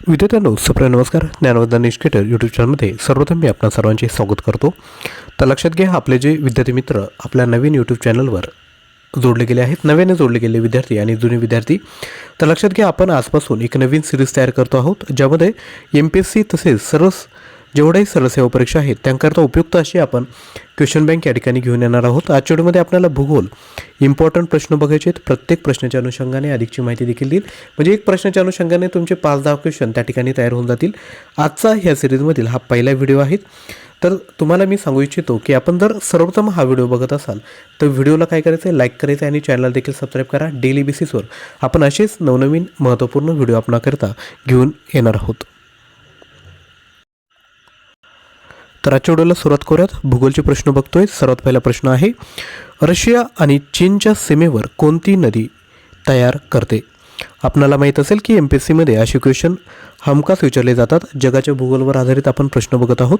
विद्यार्थ्यांनो सुप्रिय नमस्कार. ज्ञानवर्धन निष्केटर यूट्यूब चॅनलमध्ये सर्वप्रथम मी आपणा सर्वांचे स्वागत करतो. तर लक्षात घ्या आपले जे विद्यार्थी मित्र आपल्या नवीन यूट्यूब चॅनलवर जोडले गेले आहेत नव्याने जोडले गेले विद्यार्थी आणि जुने विद्यार्थी. तर लक्षात घ्या आपण आजपासून एक नवीन सिरीज तयार करतो आहोत ज्यामध्ये एम पी एस सी तसेच सर्व जेवढ्याही सरसेवा परीक्षा आहेत त्यांकरता उपयुक्त अशी आपण क्वेश्चन बँक या ठिकाणी घेऊन येणार आहोत. आजच्या व्हिडिओमध्ये आपल्याला भूगोल इम्पॉर्टंट प्रश्न बघायचे आहेत. प्रत्येक प्रश्नाच्या अनुषंगाने अधिकची माहिती देखील देईल. म्हणजे एक प्रश्नाच्या अनुषंगाने तुमचे पाच दहा क्वेश्चन त्या ठिकाणी तयार होऊन जातील. आजचा ह्या सिरीजमधील हा पहिला व्हिडिओ आहे. तर तुम्हाला मी सांगू इच्छितो की आपण जर सर्वप्रथम हा व्हिडिओ बघत असाल तर व्हिडिओला काय करायचं आहे लाईक करायचं आहे आणि चॅनल देखील सबस्क्राईब करा. डेली बेसिसवर आपण असेच नवनवीन महत्त्वपूर्ण व्हिडिओ आपणाकरता घेऊन येणार आहोत. तर आजच्या व्हिडिओला सुरुवात करूयात. भूगोलचे प्रश्न बघतोय. सर्वात पहिला प्रश्न आहे रशिया आणि चीनच्या सीमेवर कोणती नदी तयार करते? आपणाला माहीत असेल की एम पी एस सीमध्ये असे क्वेश्चन हमखास विचारले जातात. जगाच्या भूगोलवर आधारित आपण प्रश्न बघत आहोत.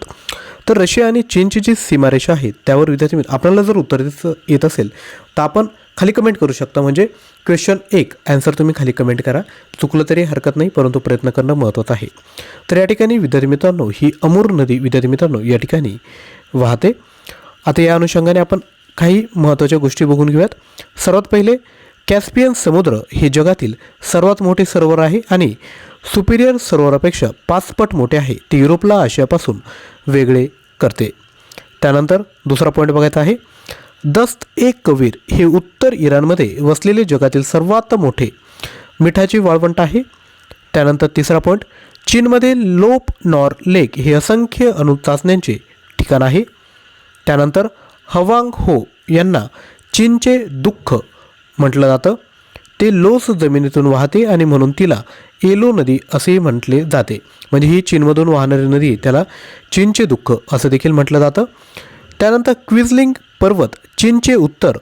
तर रशिया आणि चीनची जी सीमारेषा आहे त्यावर विद्यार्थी आपल्याला जर उत्तर येत असेल तर आपण खाली कमेंट करू शकता. म्हणजे क्वेश्चन एक ॲन्सर तुम्ही खाली कमेंट करा. चुकलं तरी हरकत नाही परंतु प्रयत्न करणं महत्त्वाचं आहे. तर या ठिकाणी विद्यार्थी मित्रांनो ही अमूर नदी विद्यार्थी मित्रांनो या ठिकाणी वाहते. आता या अनुषंगाने आपण काही महत्त्वाच्या गोष्टी बघून घेऊयात. सर्वात पहिले कॅस्पियन समुद्र हे जगातील सर्वात मोठे सरोवर आहे आणि सुपिरियर सरोवरापेक्षा पाचपट मोठे आहे. ते युरोपला आशियापासून वेगळे करते. त्यानंतर दुसरा पॉईंट बघायचा आहे. दस्त ए कबीर हे उत्तर इराणमध्ये वसलेले जगातील सर्वात मोठे मिठाची वाळवंट आहे. त्यानंतर तिसरा पॉईंट चीनमध्ये लोप नॉर लेक हे असंख्य अणुचाचण्यांचे ठिकाण आहे. त्यानंतर हवांग हो यांना चीनचे दुःख म्हटलं जातं. ते लोस जमिनीतून वाहते आणि म्हणून तिला एलो नदी असेही म्हटले जाते. म्हणजे ही चीनमधून वाहणारी नदी त्याला चीनचे दुःख असं देखील म्हटलं जातं. त्यानंतर क्विझलिंग पर्वत चीनचे उत्तर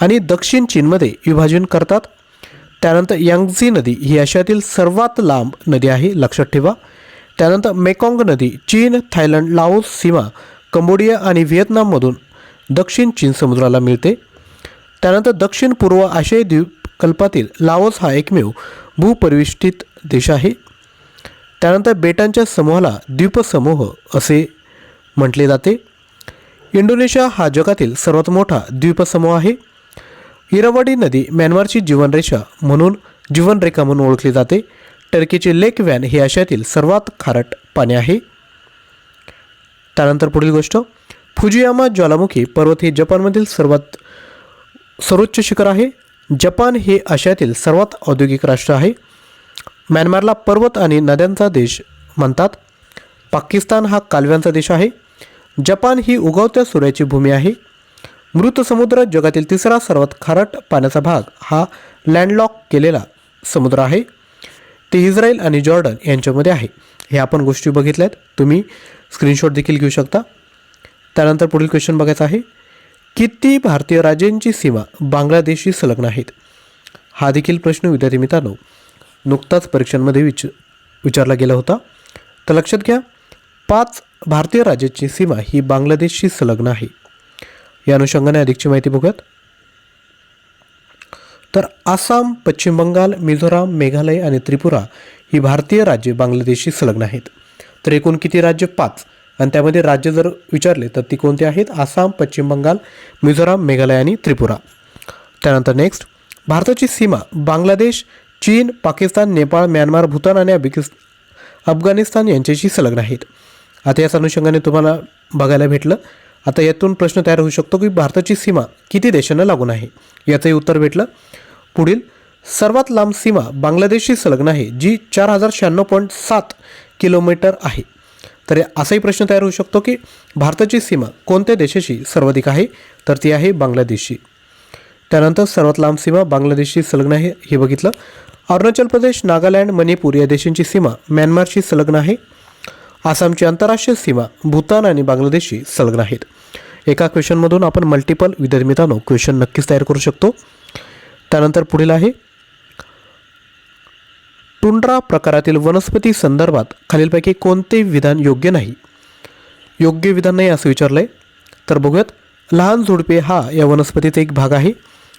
आणि दक्षिण चीनमध्ये विभाजन करतात. त्यानंतर यांगझी नदी ही आशियातील सर्वात लांब नदी आहे लक्षात ठेवा. त्यानंतर मेकॉंग नदी चीन थायलंड लाओस सीमा कंबोडिया आणि व्हिएतनाममधून दक्षिण चीन समुद्राला मिळते. त्यानंतर दक्षिण पूर्व आशियाई द्वीपकल्पातील लाओस हा एकमेव भूपरिविष्ठित देश आहे. त्यानंतर बेटांच्या समूहाला द्वीपसमूह असे म्हटले जाते. इंडोनेशिया हा जगातील सर्वात मोठा द्वीपसमूह आहे. इरावडी नदी म्यानमारची जीवनरेषा म्हणून जीवनरेखा म्हणून ओळखली जाते. टर्कीचे लेक व्हॅन हे आशियातील सर्वात खारट पाणी आहे. त्यानंतर पुढील गोष्ट फुजियामा ज्वालामुखी पर्वत हे जपानमधील सर्वात सर्वोच्च शिखर आहे. जपान हे आशियातील सर्वात औद्योगिक राष्ट्र आहे. म्यानमारला पर्वत आणि नद्यांचा देश म्हणतात. पाकिस्तान हा कालव्यांचा देश आहे. जपान ही उगवत्या सूर्याची भूमी आहे. मृत समुद्र जगातील तिसरा सर्वात खारट पाण्याचा भाग. हा लँडलॉक केलेला समुद्र आहे. ते इस्रायल आणि जॉर्डन यांच्यामध्ये आहे. हे आपण गोष्टी बघितल्यात. तुम्ही स्क्रीनशॉट देखील घेऊ शकता. त्यानंतर पुढील क्वेश्चन बघायचा आहे. किती भारतीय राज्यांची सीमा बांगलादेशशी संलग्न आहेत? हा देखील प्रश्न विद्यार्थी मित्रांनो नुकताच परीक्षांमध्ये विच विचारला गेला होता. तर लक्षात घ्या. पाच भारतीय राज्याची सीमा ही बांगलादेशशी संलग्न आहे. या अनुषंगाने अधिकची माहिती बघूयात. तर आसाम पश्चिम बंगाल मिझोराम मेघालय आणि त्रिपुरा ही भारतीय राज्ये बांगलादेशशी संलग्न आहेत. तर एकूण किती राज्य? पाच. आणि त्यामध्ये राज्य जर विचारले तर ती कोणती आहेत? आसाम पश्चिम बंगाल मिझोराम मेघालय आणि त्रिपुरा. त्यानंतर नेक्स्ट भारताची सीमा बांगलादेश चीन पाकिस्तान नेपाळ म्यानमार भूतान आणि अबिकिस अफगाणिस्तान यांच्याशी संलग्न आहेत. आता याच अनुषंगाने तुम्हाला बघायला भेटलं. आता यातून प्रश्न तयार होऊ शकतो की भारताची सीमा किती देशांना लागून आहे? याचंही उत्तर भेटलं. पुढील सर्वात लांब सीमा बांगलादेशशी संलग्न आहे जी चार हजार शहाण्णव पॉईंट सात किलोमीटर आहे. तर असाही प्रश्न तयार होऊ शकतो की भारताची सीमा कोणत्या देशाशी सर्वाधिक आहे? तर ती आहे बांगलादेशशी. त्यानंतर सर्वात लांब सीमा बांगलादेशशी संलग्न आहे हे बघितलं. अरुणाचल प्रदेश नागालँड मणिपूर या देशांची सीमा म्यानमारशी संलग्न आहे. आसामची आंतरराष्ट्रीय सीमा भूतान आणि बांगलादेशशी संलग्न आहेत. एका क्वेश्चनमधून आपण मल्टिपल विद्यार्थी मित्रांनो क्वेश्चन नक्कीच तयार करू शकतो. त्यानंतर पुढील आहे. टुंड्रा प्रकारातील वनस्पती संदर्भात खालीलपैकी कोणते विधान योग्य नाही? योग्य विधान नाही असं विचारलं आहे तर बघूयात. लहान झुडपे हा या वनस्पतीचा एक भाग आहे.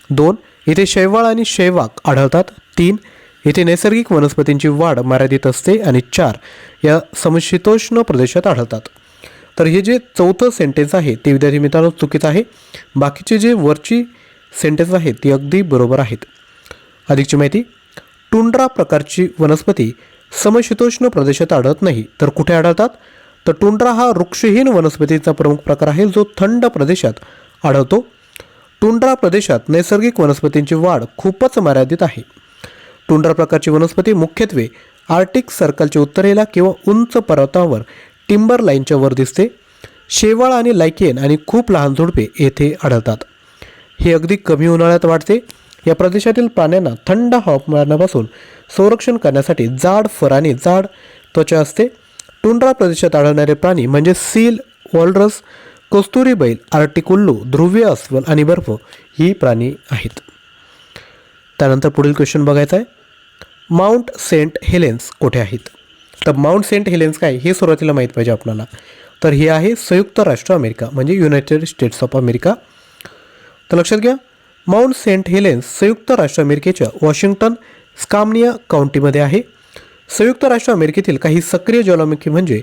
दोन इथे शैवाळ आणि शैवाक आढळतात. तीन इथे नैसर्गिक वनस्पतींची वाढ मर्यादित असते. आणि चार या समशीतोष्ण प्रदेशात आढळतात. तर हे जे चौथं सेंटेन्स आहे ते विद्यार्थी मित्रांनो चुकीचं आहे. बाकीचे जे वरची सेंटेन्स आहेत ती अगदी बरोबर आहेत. अधिकची माहिती टुंड्रा प्रकारची वनस्पती समशीतोष्ण प्रदेशात आढळत नाही तर कुठे आढळतात? तर टुंड्रा हा वृक्षहीन वनस्पतीचा प्रमुख प्रकार आहे जो थंड प्रदेशात आढळतो. टुंड्रा प्रदेशात नैसर्गिक वनस्पतींची वाढ खूपच मर्यादित आहे. टुंड्रा प्रकारची वनस्पती मुख्यत्वे आर्टिक सर्कलच्या उत्तरेला किंवा उंच पर्वतावर टिंबर लाईनच्या वर दिसते. शेवाळ आणि लायकेन आणि खूप लहान झुडपे येथे आढळतात. हे अगदी कमी उन्हाळ्यात वाढते. या प्रदेशातील प्राण्यांना थंड हवामानापासून संरक्षण करण्यासाठी जाड फर आणि जाड त्वचा असते. टुंड्रा प्रदेशात आढळणारे प्राणी म्हणजे सील वॉलरस कस्तुरी बैल आर्टिक उल्लू ध्रुवीय अस्वल आणि बर्फ ही प्राणी आहेत. त्यानंतर पुढील क्वेश्चन बघायचा आहे. माउंट सेंट हेलेन्स कुठे आहेत? तर माउंट सेंट हेलेन्स काय? हे सुरुवातीला माहीत पाहिजे आपल्याला तर हे आहे संयुक्त राष्ट्र अमेरिका म्हणजे युनायटेड स्टेट्स ऑफ अमेरिका. तर लक्षात घ्या माउंट सेंट हेलेन्स संयुक्त राष्ट्र अमेरिकेच्या वॉशिंग्टन स्कामनिया काउंटीमध्ये आहे. संयुक्त राष्ट्र अमेरिकेतील काही सक्रिय ज्वालामुखी म्हणजे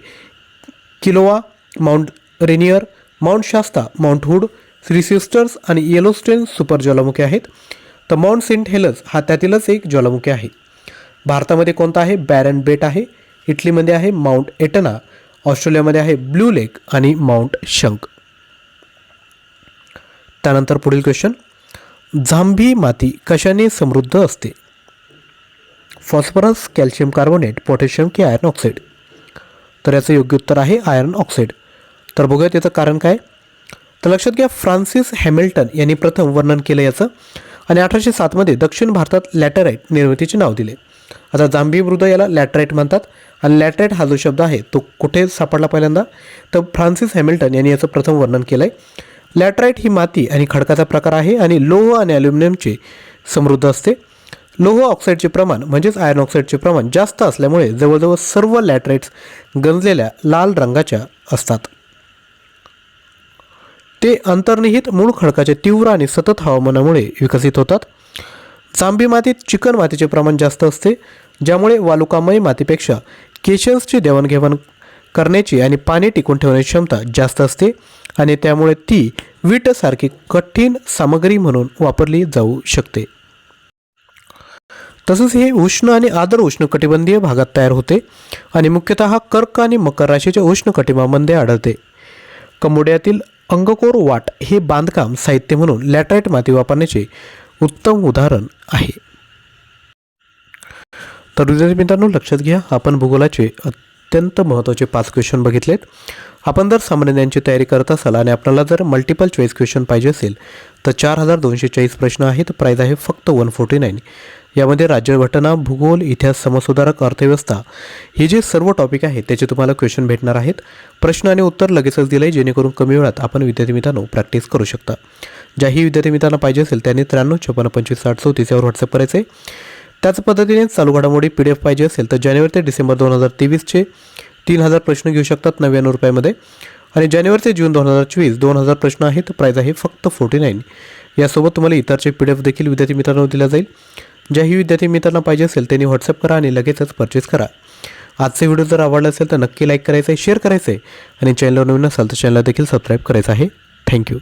Kilauea Mount Rainier Mount Shasta Mount Hood Three Sisters आणि येलोस्टेन सुपर ज्वालामुखी आहेत. तर माउंट सेंट हेलन्स हा त्यातीलच एक ज्वालामुखी आहे. भारतामध्ये कोणता आहे? बॅरन बेट आहे इटलीमध्ये आहे माउंट एटना ऑस्ट्रेलियामध्ये आहे ब्लू लेक आणि माउंट शंक त्यानंतर पुढील क्वेश्चन जांभी माती कशाने समृद्ध असते? फॉस्फरस कॅल्शियम कार्बोनेट पोटॅशियम की आयर्न ऑक्साईड? तर याचं योग्य उत्तर आहे आयर्न ऑक्साईड. तर बघूया त्याचं कारण काय? तर लक्षात घ्या फ्रान्सिस हॅमिल्टन यांनी प्रथम वर्णन केलं याचं आणि अठराशे सातमध्ये दक्षिण भारतात लॅटराईट निर्मितीचे नाव दिले. आता जांभी मृद याला लॅटराईट म्हणतात. आणि लॅटराईट हा जो शब्द आहे तो कुठे सापडला पहिल्यांदा? तर फ्रान्सिस हॅमिल्टन यांनी याचं प्रथम वर्णन केलं आहे लॅटराईट ही माती आणि खडकाचा प्रकार आहे आणि लोह आणि ॲल्युमिनियमचे समृद्ध असते. लोह ऑक्साईडचे प्रमाण म्हणजेच आयर्न ऑक्साईडचे प्रमाण जास्त असल्यामुळे जवळजवळ सर्व लॅटराईट्स गंजलेल्या लाल रंगाच्या असतात. ते अंतर्निहित मूळ खडकाच्या तीव्र आणि सतत हवामानामुळे विकसित होतात. जांभी मातीत चिकन मातीचे प्रमाण जास्त असते ज्यामुळे वालुकामय मातीपेक्षा केशन्सची देवाणघेवाण करण्याची आणि पाणी टिकून ठेवण्याची क्षमता जास्त असते आणि त्यामुळे ती वीटसारखी कठीण सामग्री म्हणून वापरली जाऊ शकते. तसंच हे उष्ण आणि आदर उष्ण कटिबंधीय भागात तयार होते आणि मुख्यतः कर्क आणि मकर राशीच्या उष्ण कटिबामध्ये आढळते. कंबोडियातील अंगकोर वाट हे बांधकाम साहित्य म्हणून लॅटराईट माती वापरण्याचे उत्तम उदाहरण आहे. तर विद्यार्थी मित्रांनो लक्षात घ्या आपण भूगोलाचे अत्यंत महत्त्वाचे पाच क्वेश्चन बघितलेत. आपण जर सामान्य ज्ञानची तयारी करत असाल आणि आपल्याला जर मल्टिपल चॉईस क्वेश्चन पाहिजे असेल तर चार हजार दोनशे चाळीस प्रश्न आहेत. प्राईज आहे फक्त वन फोर्टी नाईन यामध्ये राज्यघटना भूगोल इतिहास समाजसुधारक अर्थव्यवस्था हे जे सर्व टॉपिक आहेत त्याचे तुम्हाला क्वेश्चन भेटणार आहेत. प्रश्न आणि उत्तर लगेचच दिलं आहे जेणेकरून कमी वेळात आपण विद्यार्थी मित्रांनो प्रॅक्टिस करू शकता. ज्याही विद्यार्थी मित्रांना पाहिजे असेल त्यांनी त्र्याण्णव छप्पन्न पंचवीस साठ चौतीस यावर व्हॉट्सअप करायचं आहे. त्याच पद्धतीने चालू घडामोडी पी डी एफ पाहिजे असेल तर जानेवारी ते डिसेंबर दोन हजार तेवीसचे तीन हजार प्रश्न घेऊ शकतात नव्याण्णव रुपयामध्ये. आणि जानेवारी ते जून दोन हजार चोवीस दोन हजार प्रश्न आहेत प्राईज आहे फक्त फोर्टी नाईन यासोबत तुम्हाला इतरचे पी डी एफ देखील विद्यार्थी मित्रांनो दिला जाईल. ज्याही विद्यार्थी मित्रांना पाहिजे असेल त्यांनी व्हॉट्सअप करा आणि लगेचच परचेस करा. आजचे व्हिडिओ जर आवडला असेल तर नक्की लाईक करायचं आहे शेअर करायचं आहे आणि चॅनलवर नवीन असाल तर चॅनलला देखील सबस्क्राईब करायचं आहे. थँक्यू